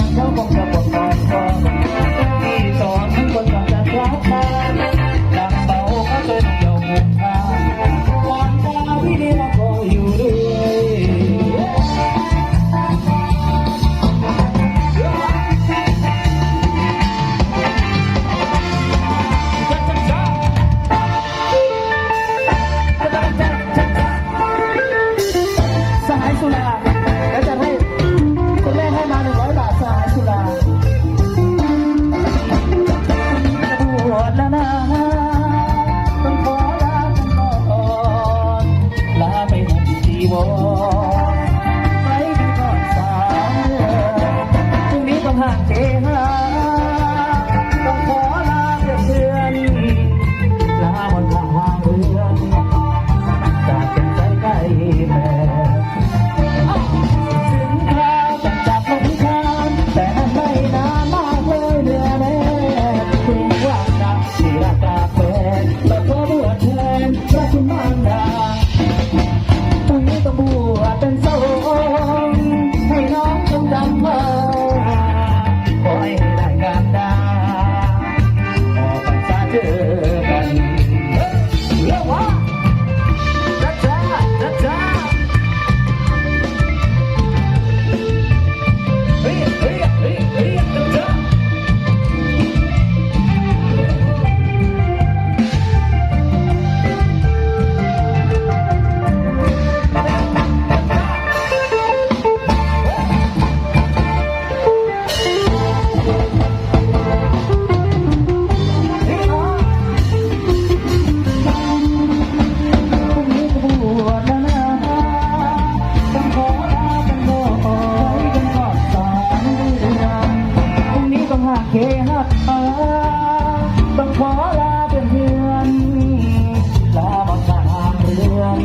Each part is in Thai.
ากดเทียงแต้องขอลาเพื่อนลาบางางเรือน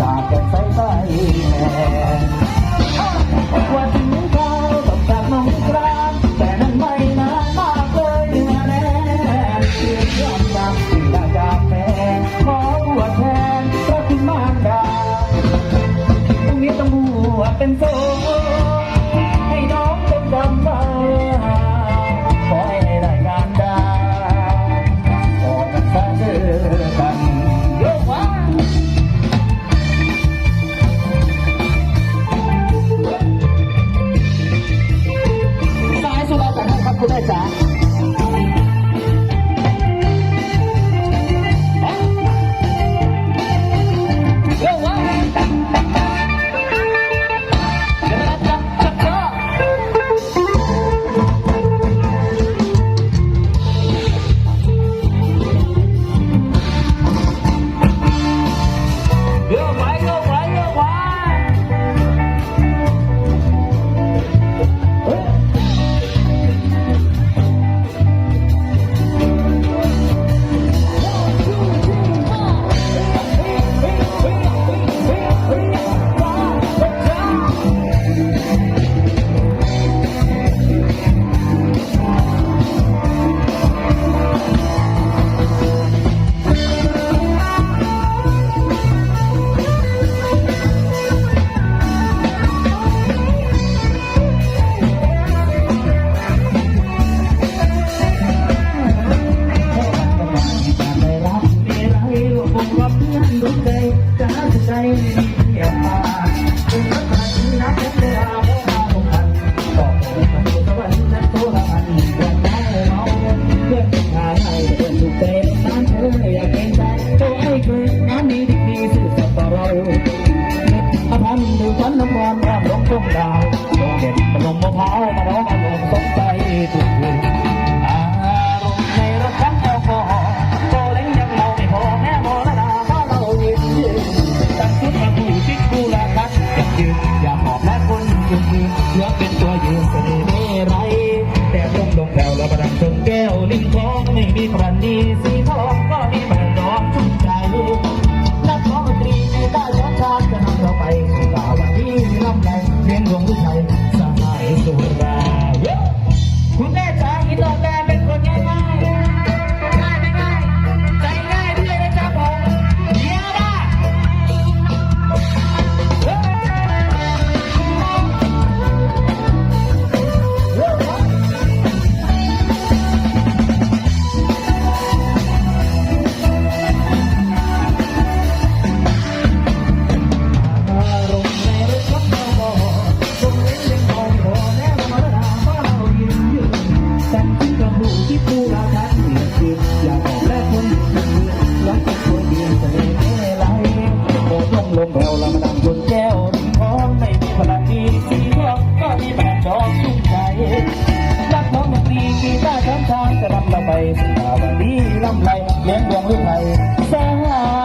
จากกันไปไปแม่ ด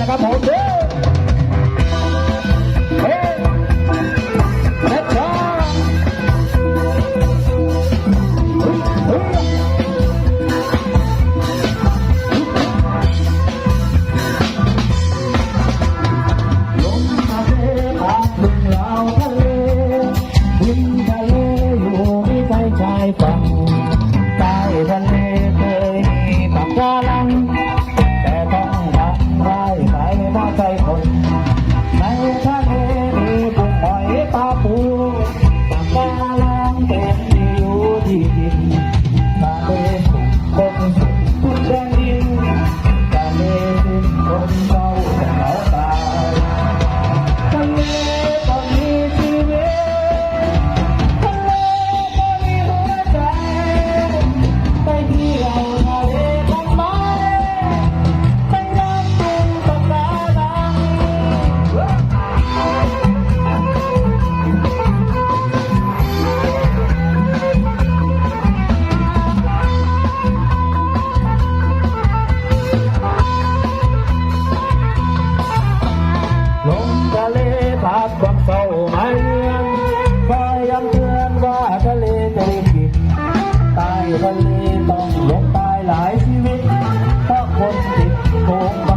นะครับผมเฮ้เฮ้ช้าลมทะเลพัดดึงเราทะเลวินทะเลอยู่ในใจชายฝั่งใต้ทะเล ต้องลงตายหลายชีวิตเพราะคนติดโกง